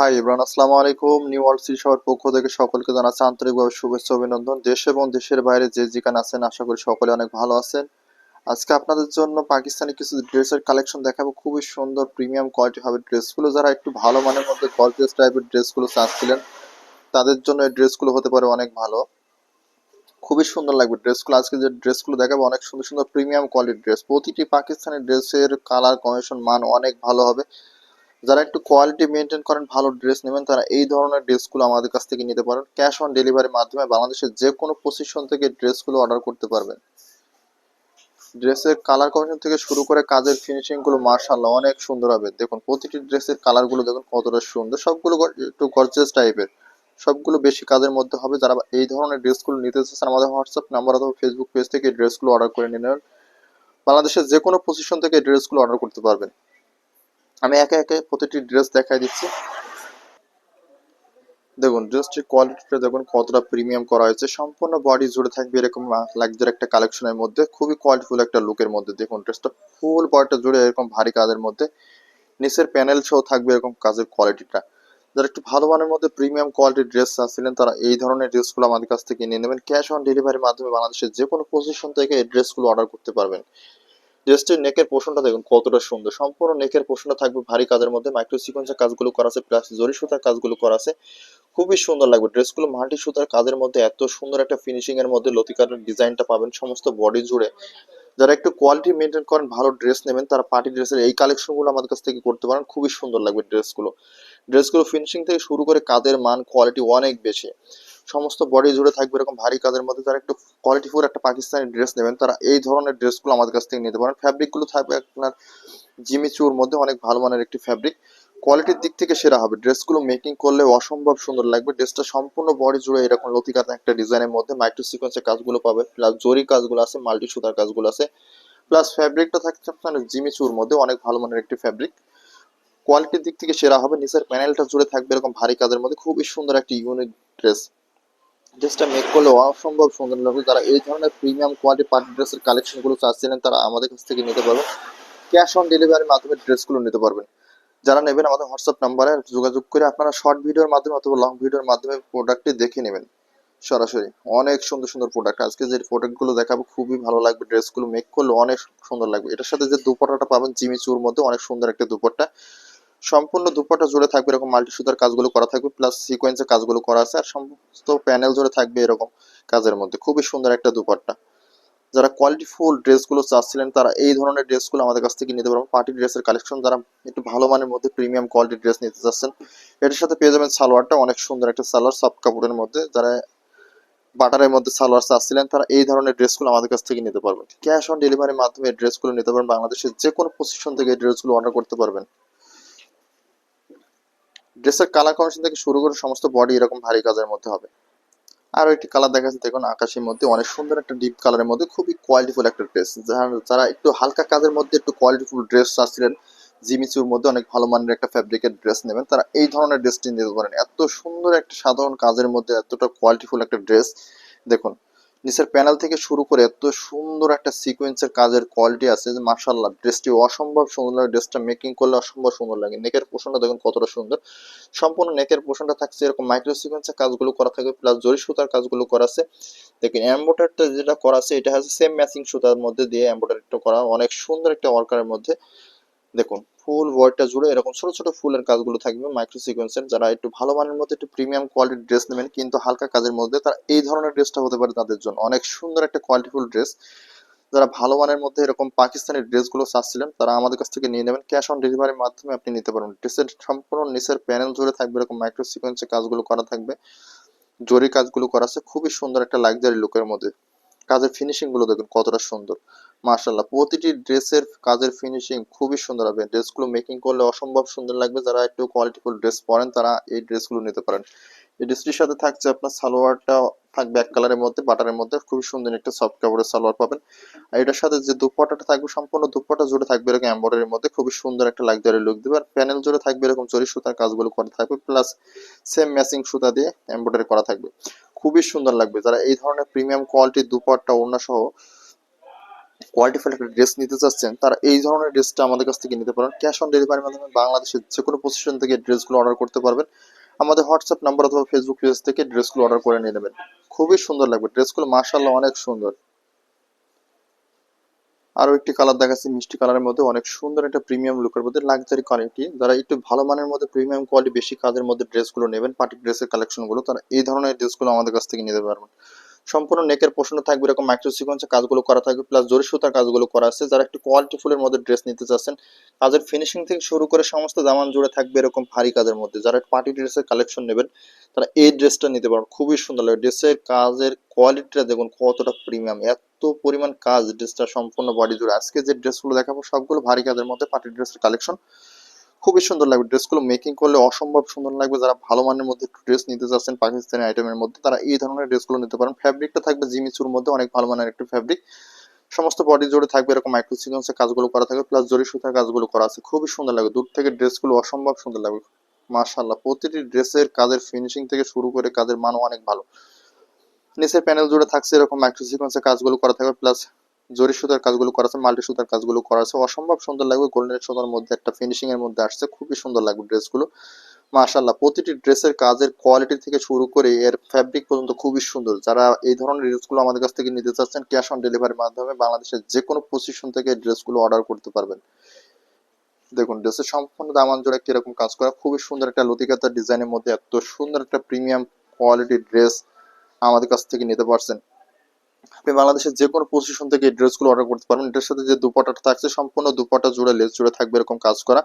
High Imran, আসসালামু আলাইকুম। New world C শহর পক্ষ থেকে সকলকে জানাচ্ছি আন্তরিকভাবে শুভেচ্ছা অভিনন্দন। দেশ এবং দেশের বাইরে যে যেখানে আছেন, আশা করি সকলে অনেক ভালো আছেন। আজকে আপনাদের জন্য পাকিস্তানি কিছু ড্রেসের কালেকশন দেখাবো। খুবই সুন্দর প্রিমিয়াম কোয়ালিটি হবে ড্রেসগুলো। যারা একটু ভালো মানের মধ্যে গর্জিয়াস টাইপের ড্রেসগুলো চাচ্ছিলেন, তাদের জন্য এই ড্রেসগুলো হতে পারে অনেক ভালো। খুবই সুন্দর লাগবে ড্রেসগুলো। আজকে যে ড্রেসগুলো দেখাবো, অনেক সুন্দর সুন্দর প্রিমিয়াম কোয়ালিটির ড্রেস। প্রতিটি পাকিস্তানি ড্রেসের কালার কমিশন মান অনেক ভালো হবে। যারা একটু কোয়ালিটি মেনটেন করেন, ভালো ড্রেস নেবেন, তারা এই ধরনের ড্রেসগুলো আমাদের কাছ থেকে নিতে পারেন। ক্যাশ অন ডেলিভারির মাধ্যমে বাংলাদেশের যে কোনো পজিশন থেকে ড্রেসগুলো অর্ডার করতে পারবেন। ড্রেসের কালার কম্বিনেশন থেকে শুরু করে কাজের ফিনিশিংগুলো মার্শাল্লাহ অনেক সুন্দর হবে। দেখুন, প্রতিটি ড্রেসের কালারগুলো দেখুন কতটা সুন্দর। সবগুলো একটু গর্জিয়াস টাইপের সবগুলো বেশি কাজের মধ্যে হবে। যারা এই ধরনের ড্রেসগুলো নিতে চাচ্ছেন, আমাদের হোয়াটসঅ্যাপ নাম্বার অথবা ফেসবুক পেজ থেকে ড্রেসগুলো অর্ডার করে নিয়ে নেবেন। বাংলাদেশের যে কোনো পজিশন থেকে ড্রেসগুলো অর্ডার করতে পারবেন। আমি একে একে প্রতিটি ড্রেস দেখাই দিচ্ছি। দেখুন ড্রেসটির কোয়ালিটিটা দেখুন, কতটা প্রিমিয়াম করা হয়েছে। সম্পূর্ণ বডি জুড়ে থাকবে এরকম লাগজার একটা কালেকশনের মধ্যে। খুবই কোয়ালিটিফুল একটা লুকের মধ্যে। দেখুন ড্রেসটা ফুল বডিটা জুড়ে এরকম ভারী কাজের মধ্যে। নিচের প্যানেল সহ থাকবে এরকম কাজের কোয়ালিটিটা যারা একটু ভালো মানের মধ্যে প্রিমিয়াম কোয়ালিটির ড্রেস চাচ্ছিলেন তারা এই ধরনের ড্রেসগুলো আমাদের কাছ থেকে নিয়ে নেবেন। ক্যাশ অন ডেলিভারির মাধ্যমে বাংলাদেশের যে কোনো পজিশন থেকে এই ড্রেসগুলো অর্ডার করতে পারবেন। ড্রেসটির নেকের পোষণটা দেখুন, কতটা সুন্দর। সম্পূর্ণ নেকের পোষণটা থাকবে ভারী কাজের মধ্যে। মাইক্রো সিকোয়েন্সের কাজগুলো করা আছে প্লাস জরি সুতার কাজগুলো করা আছে। খুবই সুন্দর লাগবে। ড্রেসগুলো মাল্টি সুতার কাজের মধ্যে এত সুন্দর একটা ফিনিশিং এর মধ্যে লতিকার ডিজাইনটা পাবেন সমস্ত বডি জুড়ে। যারা একটু কোয়ালিটি মেনটেন করেন, ভালো ড্রেস নেবেন, তারা পার্টি ড্রেসের এই কালেকশনগুলো আমাদের কাছ থেকে করতে পারেন। খুবই সুন্দর লাগবে ড্রেসগুলো ড্রেসগুলো ফিনিশিং থেকে শুরু করে কাজের মান কোয়ালিটি অনেক বেশি। সমস্ত বডি জুড়ে থাকবে এরকম ভারী কাজের মধ্যে যারা একটু কোয়ালিটিফুল একটা পাকিস্তানি ড্রেস নেবেন। তারা এই ধরনের ড্রেসগুলো আমাদের কাছ থেকে নিতে পারেন। ফ্যাব্রিকগুলো থাকবে আপনার জিমিচুর মধ্যে, অনেক ভালো মানের একটি ফ্যাব্রিক কোয়ালিটির দিক থেকে সেরা হবে। ড্রেসগুলো মেকিং করলে অসম্ভব সুন্দর লাগবে। ড্রেসটা সম্পূর্ণ বডি জুড়ে এরকম লতিকাতা একটা ডিজাইনের মধ্যে মাইক্রো সিকোয়েন্সের কাজগুলো পাবে। প্লাস জরি কাজগুলো আছে মাল্টি সুতার কাজগুলো আছে। প্লাস ফ্যাব্রিকটা থাকছে আপনার জিমিচুর মধ্যে, অনেক ভালো মানের একটি ফ্যাব্রিক কোয়ালিটির দিক থেকে সেরা হবে। নিচের প্যানেলটা জুড়ে থাকবে এরকম ভারী কাজের মধ্যে। খুবই সুন্দর একটি ইউনিক ড্রেস ড্রেসটা মেক করলে অসম্ভব সুন্দর লাগবে যারা এই ধরনের প্রিমিয়াম কোয়ালিটি পার্টি ড্রেসের কালেকশনগুলো চাচ্ছিলেন, তারা আমাদের কাছ থেকে নিতে পারবেন। ক্যাশ অন ডেলিভারির মাধ্যমে ড্রেসগুলো নিতে পারবেন। যারা নেবেন আমাদের হোয়াটসঅ্যাপ নাম্বারে যোগাযোগ করে আপনারা শর্ট ভিডিওর মাধ্যমে অথবা লং ভিডিওর মাধ্যমে প্রোডাক্টটি দেখে নেবেন। সরাসরি অনেক সুন্দর সুন্দর প্রোডাক্ট আজকে যে প্রোডাক্টগুলো দেখাবো, খুবই ভালো লাগবে। ড্রেসগুলো মেক করলে অনেক সুন্দর লাগবে। এটার সাথে যে দুপাট্টাটা পাবেন জিমি চুর মধ্যে অনেক সুন্দর একটা দুপাট্টা। সম্পূর্ণ দুপাট্টা জুড়ে থাকবে এরকম মাল্টি সুতার কাজগুলো করা থাকবে প্লাস সিকোয়েন্সের কাজগুলো করা আছে, আর সমস্ত প্যানেল জুড়ে থাকবে এরকম কাজের মধ্যে। খুবই সুন্দর একটা দুপাট্টা। যারা কোয়ালিটি ফুল ড্রেসগুলো চাচ্ছিলেন, তারা এই ধরনের ড্রেসগুলো আমাদের কাছ থেকে নিতে পারবেন। পার্টি ড্রেসের কালেকশন যারা একটু ভালো মানের মধ্যে প্রিমিয়াম কোয়ালিটির ড্রেস নিতে চাচ্ছেন, এটার সাথে পেয়ে যাবেন সালোয়ারটা, অনেক সুন্দর একটা সালোয়ার সফট কাপড়ের মধ্যে। যারা বাটারের মধ্যে সালোয়ার চাচ্ছিলেন, তারা এই ধরনের ড্রেসগুলো আমাদের কাছ থেকে নিতে পারবেন। ক্যাশ অন ডেলিভারির মাধ্যমে ড্রেসগুলো নিতে পারবেন। বাংলাদেশের যে কোনো পজিশন থেকে ড্রেসগুলো অর্ডার করতে পারবেন। ড্রেসের কালার কম্বিনেশন থেকে শুরু করে সমস্ত বডি এরকম ভারী কাজের মধ্যে হবে। আরও একটি কালার দেখা যাচ্ছে দেখুন আকাশের মধ্যে অনেক সুন্দর একটা ডিপ কালারের মধ্যে খুবই কোয়ালিটিফুল একটা ড্রেস যারা একটু হালকা কাজের মধ্যে একটু কোয়ালিটিফুল ড্রেস চাচ্ছিলেন জিমিচুর মধ্যে অনেক ভালো মানের একটা ফ্যাব্রিকের ড্রেস নেবেন, তারা এই ধরনের ড্রেসটি নিতে পারেন। এত সুন্দর একটা সাধারণ কাজের মধ্যে এতটা কোয়ালিটিফুল একটা ড্রেস দেখুন নিচের প্যানেল থেকে শুরু করে এত সুন্দর একটা সিকোয়েন্সের কাজের কোয়ালিটি আছে যে মার্শাল্লাহ ড্রেসটি অসম্ভব সুন্দর লাগে ড্রেসটা মেকিং করলে অসম্ভব সুন্দর লাগে। নেকের পোষণটা দেখুন কতটা সুন্দর। সম্পূর্ণ নেকের পোষণটা থাকছে এরকম মাইক্রো সিকোয়েন্সের কাজগুলো করা থাকবে প্লাস জরি সুতার কাজগুলো করা আছে। দেখেন এম্বোটারটা যেটা করা আছে, এটা হচ্ছে সেম ম্যাচিং সুতার মধ্যে দিয়ে এম্বোটারটা করা। অনেক সুন্দর একটা ওয়ার্কারের মধ্যে। দেখুন ফুল ওয়ার্ডটা জুড়ে এরকম ছোট ছোট ফুলের কাজগুলো থাকবে মাইক্রো সিকোয়েন্সের যারা একটু ভালো মানের মধ্যে একটু প্রিমিয়াম কোয়ালিটির ড্রেস নেবেন, কিন্তু হালকা কাজের মধ্যে তারা এই ধরনের ড্রেসটা হতে পারে তাদের জন্য। অনেক সুন্দর একটা কোয়ালিটিফুল ড্রেস যারা ভালো মানের মধ্যে এরকম পাকিস্তানি ড্রেসগুলো চাচ্ছিলেন, তারা আমাদের কাছ থেকে নিয়ে নেবেন। ক্যাশ অন ডেলিভারির মাধ্যমে আপনি নিতে পারবেন। ড্রেসের সম্পূর্ণ নিচের প্যানেল জুড়ে থাকবে এরকম মাইক্রো সিকোয়েন্সের কাজগুলো করা থাকবে। জরি কাজগুলো করা আছে। খুবই সুন্দর একটা লাক্সারি লুকের মধ্যে। কাজের ফিনিশিংগুলো দেখুন কতটা সুন্দর। মার্শাল্লাহ প্রতিটি ড্রেসের কাজের ফিনিশিং খুবই সুন্দর হবে। ড্রেসগুলো মেকিং করলে অসম্ভব সুন্দর লাগবে। যারা একটু কোয়ালিটিফুল ড্রেস পরেন, তারা এই ড্রেসগুলো নিতে পারেন। এই ড্রেসটির সাথে থাকছে আপনার সালোয়ারটা থাকবে এক কালারের মধ্যে বাটারের মধ্যে। খুবই সুন্দর একটা সফট কাপড়ের সালোয়ার পাবেন। আর এটার সাথে যে দুপাটাটা থাকবে, সম্পূর্ণ দুপাটা জুড়ে থাকবে এরকম এম্বয়ডারির মধ্যে। খুবই সুন্দর একটা লাক্সারি লুক দেবে। আর প্যানেল জুড়ে থাকবে এরকম জরি সুতার কাজগুলো করা থাকবে। প্লাস সেম ম্যাচিং সুতা দিয়ে এম্বয়ডারি করা থাকবে। খুবই সুন্দর লাগবে। যারা এই ধরনের প্রিমিয়াম কোয়ালিটির দুপাট্টা, ওড়না সহ কোয়ালিটিফুল একটা ড্রেস নিতে চাচ্ছেন, তারা এই ধরনের ড্রেসটা আমাদের কাছ থেকে নিতে পারেন। ক্যাশ অন ডেলিভারির মাধ্যমে বাংলাদেশের যে কোনো পজিশন থেকে ড্রেসগুলো অর্ডার করতে পারবেন। আমাদের হোয়াটসঅ্যাপ নাম্বার অথবা ফেসবুক পেজ থেকে ড্রেসগুলো অর্ডার করে নিয়ে নেবেন। খুবই সুন্দর লাগবে। ড্রেসগুলো মার্শাল্লাহ অনেক সুন্দর। আরও একটি কালার দেখাচ্ছি, মিষ্টি কালারের মধ্যে অনেক সুন্দর একটা প্রিমিয়াম লুকের মধ্যে লাগজারি কোয়ালিটি যারা একটু ভালো মানের মধ্যে প্রিমিয়াম কোয়ালিটি বেশি কাজের মধ্যে ড্রেসগুলো নেবেন পার্টি ড্রেসের কালেকশনগুলো তারা এই ধরনের ড্রেসগুলো আমাদের কাছ থেকে নিতে পারবেন। সম্পূর্ণ নেকের পোষণ থাকবে এরকম মাইক্রো সিকোয়েন্সের কাজগুলো করা থাকবে প্লাস জরি সুতার কাজগুলো করা আছে। যারা একটু কোয়ালিটি ফুলের মধ্যে ড্রেস নিতে চাচ্ছেন, কাজের ফিনিশিং থেকে শুরু করে সমস্ত জামান জুড়ে থাকবে এরকম ভারী কাজের মধ্যে। যারা পার্টি ড্রেসের কালেকশন নেবেন, তারা এই ড্রেসটা নিতে পারেন খুবই সুন্দর লাগে। ড্রেসের কাজের কোয়ালিটিটা দেখুন, কতটা প্রিমিয়াম এত পরিমাণ কাজ ড্রেসটা সম্পূর্ণ বডি জুড়ে। আজকে যে ড্রেসগুলো দেখাবো, সবগুলো ভারী কাজের মধ্যে পার্টি ড্রেসের কালেকশন খুবই সুন্দর লাগবে। ড্রেসগুলো মেকিং করলে অসম্ভব সুন্দর লাগবে। যারা ভালো মানের মধ্যে ড্রেস নিতে চাচ্ছেন, পাকিস্তানি আইটেমের মধ্যে, তারা এই ধরনের ড্রেসগুলো নিতে পারেন। ফ্যাব্রিকটা থাকবে জিমিচুর মধ্যে, অনেক ভালো মানের একটা ফ্যাব্রিক সমস্ত বডি জুড়ে থাকবে এরকম মাইক্রো সিকোয়েন্সের কাজগুলো করা থাকবে প্লাস জরি সুতার কাজগুলো করা আছে। খুবই সুন্দর লাগবে। দূর থেকে ড্রেসগুলো অসম্ভব সুন্দর লাগবে। মাশাল্লাহ প্রতিটি ড্রেসের কাজের ফিনিশিং থেকে শুরু করে কাজের মানও অনেক ভালো। নিচের প্যানেল জুড়ে থাকছে এরকম মাইক্রো সিকোয়েন্সের কাজগুলো করা থাকবে প্লাস জরি সুতার কাজগুলো করা আছে মাল্টি সুতার কাজগুলো করা আছে অসম্ভব সুন্দর লাগবে গোল্ডেন সুতার মধ্যে একটা ফিনিশিং এর মধ্যে আসছে, খুবই সুন্দর লাগবে ড্রেসগুলো। মাশাল্লাহ প্রতিটি ড্রেসের কাজের কোয়ালিটি থেকে শুরু করে এর ফ্যাব্রিক পর্যন্ত খুবই সুন্দর। যারা এই ধরনের ড্রেসগুলো আমাদের কাছ থেকে নিতে চাচ্ছেন ক্যাশ অন ডেলিভারির মাধ্যমে বাংলাদেশের যে কোনো পজিশন থেকে ড্রেসগুলো অর্ডার করতে পারবেন। দেখুন, ড্রেসের সম্পূর্ণ দামান জোড়া কীরকম কাজ করা, খুবই সুন্দর একটা লতিকাতার ডিজাইনের মধ্যে এত সুন্দর একটা প্রিমিয়াম কোয়ালিটির ড্রেস আমাদের কাছ থেকে নিতে পারছেন। আপনি বাংলাদেশের যে কোনো পজিশন থেকে এই ড্রেসগুলো অর্ডার করতে পারবেন। এটার সাথে যে দুপাটাটা থাকছে, সম্পূর্ণ দুপাটা জুড়ে লেস জুড়ে থাকবে এরকম কাজ করা।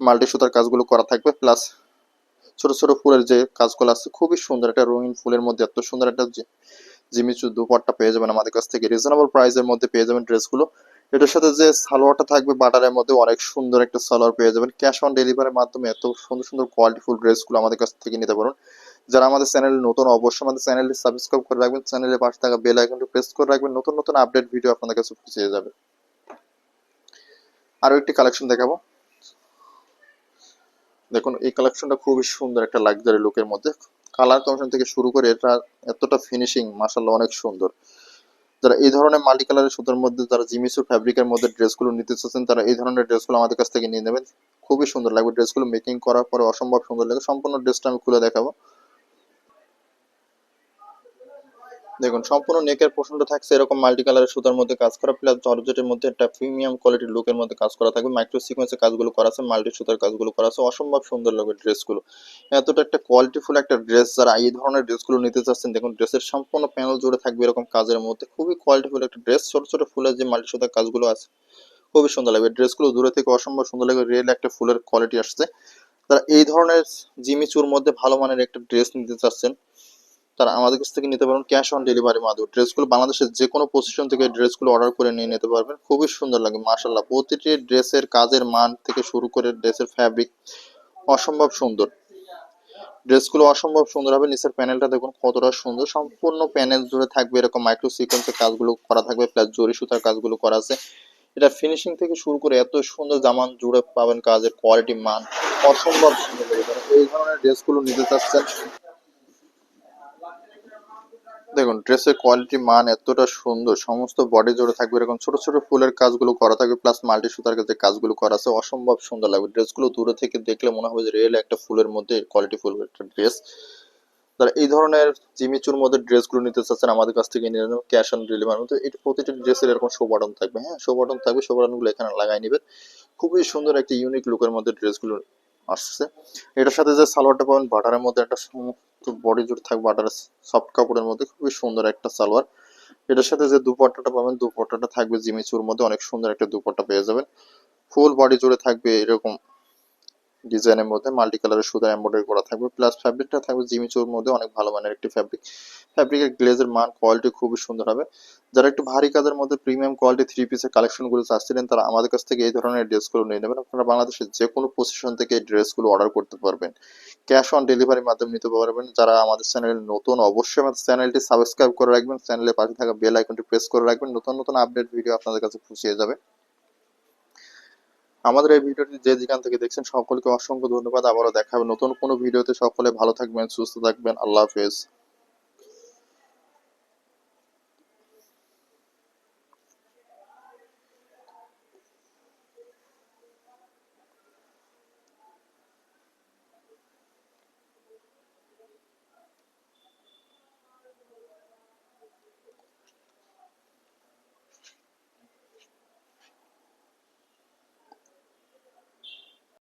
মাল্টি সুতার কাজগুলো করা থাকবে প্লাস ছোট ছোট ফুলের যে কাজগুলো আছে, খুবই সুন্দর একটা রঙিন ফুলের মধ্যে, এত সুন্দর একটা জিমিচু দুপাট্টা পেয়ে যাবেন আমাদের কাছ থেকে। রিজনেবল প্রাইসের মধ্যে পেয়ে যাবেন ড্রেসগুলো এটার সাথে যে সালোয়ারটা থাকবে, বাটারের মধ্যে অনেক সুন্দর একটা সালোয়ার পেয়ে যাবেন। ক্যাশ অন ডেলিভারির মাধ্যমে এত সুন্দর সুন্দর কোয়ালিটিফুল ড্রেসগুলো আমাদের কাছ থেকে নিতে পারুন। যারা আমাদের চ্যানেল নতুন, অবশ্যই আমাদের চ্যানেলটি সাবস্ক্রাইব করে রাখবেন, চ্যানেলের পাশে থাকা বেল আইকনটি প্রেস করে রাখবেন, নতুন নতুন আপডেট ভিডিও আপনাদের কাছে পৌঁছে যাবে। আরও একটি কালেকশন দেখাবো। দেখুন, এই কালেকশনটা খুবই সুন্দর একটা লাক্সারি লুকের মধ্যে। কালার কমিশন থেকে শুরু করে এটা এতটা ফিনিশিং মাসাল্লাহ অনেক সুন্দর। যারা এই ধরনের মাল্টি কালারের সুতার মধ্যে, যারা জিমিসুর ফ্যাব্রিকের মধ্যে ড্রেসগুলো নিতে চাচ্ছেন, তারা এই ধরনের ড্রেসগুলো আমাদের কাছ থেকে নিয়ে নেবেন। খুবই সুন্দর লাগবে ড্রেসগুলো মেকিং করার পরে অসম্ভব সুন্দর লাগে। সম্পূর্ণ ড্রেসটা আমি খুলে দেখাবো। দেখুন, সম্পূর্ণ নেকের পোর্শনটা থাকছে এরকম মাল্টি কালারের সুতার মধ্যে কাজ করা প্লাস জর্জেটের মধ্যে একটা প্রিমিয়াম কোয়ালিটির লুকের মধ্যে কাজ করা থাকবে। মাইক্রো সিকোয়েন্সের কাজগুলো করা আছে মাল্টি সুতার কাজগুলো করা আছে। অসম্ভব সুন্দর লাগবে ড্রেসগুলো এতটা একটা কোয়ালিটিফুল একটা ড্রেস যারা এই ধরনের ড্রেসগুলো নিতে চাচ্ছেন, দেখুন ড্রেসের সম্পূর্ণ প্যানেল জুড়ে থাকবে এরকম কাজের মধ্যে। খুবই কোয়ালিটিফুল একটা ড্রেস ছোট ছোট ফুলের যে মাল্টি সুতার কাজগুলো আছে, খুবই সুন্দর লাগবে। ড্রেসগুলো দূরে থেকে অসম্ভব সুন্দর লাগবে রিয়েল একটা ফুলের কোয়ালিটি আসছে। তারা এই ধরনের জিমিচুর মধ্যে ভালো মানের একটা ড্রেস নিতে চাচ্ছেন তারা আমাদের কাছ থেকে নিতে পারবেন ক্যাশ অন ডেলিভারি মাধ্যমে। ড্রেসগুলো বাংলাদেশের যে কোনো পজিশন থেকে ড্রেসগুলো অর্ডার করে নিয়ে নিতে পারবেন। খুবই সুন্দর লাগে মার্শাল্লাহ প্রতিটি ড্রেসের কাজের মান থেকে শুরু করে ড্রেসের ফ্যাব্রিক অসম্ভব সুন্দর। ড্রেসগুলো অসম্ভব সুন্দর হবে। নিচের প্যানেলটা দেখুন কতটা সুন্দর। সম্পূর্ণ প্যানেল জুড়ে থাকবে এরকম মাইক্রো সিকোয়েন্সের কাজগুলো করা থাকবে প্লাস জরি সুতার কাজগুলো করা আছে। এটা ফিনিশিং থেকে শুরু করে এত সুন্দর জামান জুড়ে পাবেন কাজের কোয়ালিটি মান। অসম্ভব সুন্দর এই ধরনের ড্রেসগুলো নিতে চাচ্ছেন দেখুন, ড্রেসের কোয়ালিটি মান এতটা সুন্দর, সমস্ত বডি জুড়ে থাকবে এরকম ছোট ছোট ফুলের কাজগুলো করা থাকবে প্লাস মাল্টি সুতার যে কাজগুলো করা আছে, অসম্ভব সুন্দর লাগবে। ড্রেসগুলো দূরে থেকে দেখলে মনে হবে যে রিয়েল একটা ফুলের মধ্যে কোয়ালিটি ফুল একটা ড্রেস যারা এই ধরনের জিমিচুর মধ্যে ড্রেসগুলো নিতে চাচ্ছেন, আমাদের কাছ থেকে নিয়ে নেবেন ক্যাশ অন ডেলিভারি মধ্যে এই প্রতিটি ড্রেসের এরকম শো বাটন থাকবে হ্যাঁ? শো বাটন থাকবে শো বাটনগুলো এখানে লাগাই নেবেন। খুবই সুন্দর একটা ইউনিক লুকের মধ্যে ড্রেসগুলো আসছে। এটার সাথে যে সালোয়ারটা পাবেন, বাটারের মধ্যে একটা সমস্ত বডি জুড়ে থাকবে আটার সফট কাপড়ের মধ্যে, খুবই সুন্দর একটা সালোয়ার। এটার সাথে যে দুপাট্টাটা পাবেন, দুপাট্টাটা থাকবে জিমি চুর মধ্যে, অনেক সুন্দর একটা দুপাট্টা পেয়ে যাবেন। ফুল বডি জুড়ে থাকবে এরকম ডিজাইনের মধ্যে মাল্টি কালারের সুতা এমব্রয়ডারি করা থাকবে প্লাস ফ্যাব্রিকটা থাকবে জিমিচুর মধ্যে অনেক ভালো মানের একটি ফ্যাব্রিক ফ্যাব্রিকের গ্লেজের মান কোয়ালিটি খুবই সুন্দর হবে। যারা একটু ভারী কাজের মধ্যে প্রিমিয়াম কোয়ালিটি থ্রি পিসের কালেকশনগুলো চাচ্ছিলেন, তারা আমাদের কাছ থেকে এই ধরনের ড্রেসগুলো নিয়ে নেবেন। আপনারা বাংলাদেশের যে কোনো পজিশন থেকে এই ড্রেসগুলো অর্ডার করতে পারবেন। ক্যাশ অন ডেলিভারির মাধ্যমে নিতে পারবেন। যারা আমাদের চ্যানেল নতুন, অবশ্যই আমাদের চ্যানেলটি সাবস্ক্রাইব করে রাখবেন। চ্যানেলের পাশে থাকা বেল আইকনটি প্রেস করে রাখবেন। নতুন নতুন আপডেট ভিডিও আপনাদের কাছে পৌঁছে যাবে। আমাদের এই ভিডিওটি যে যেখান থেকে দেখছেন, সকলকে অসংখ্য ধন্যবাদ। আবারও দেখা হবে নতুন কোনো ভিডিওতে। সকলে ভালো থাকবেন, সুস্থ থাকবেন। আল্লাহ হাফেজ।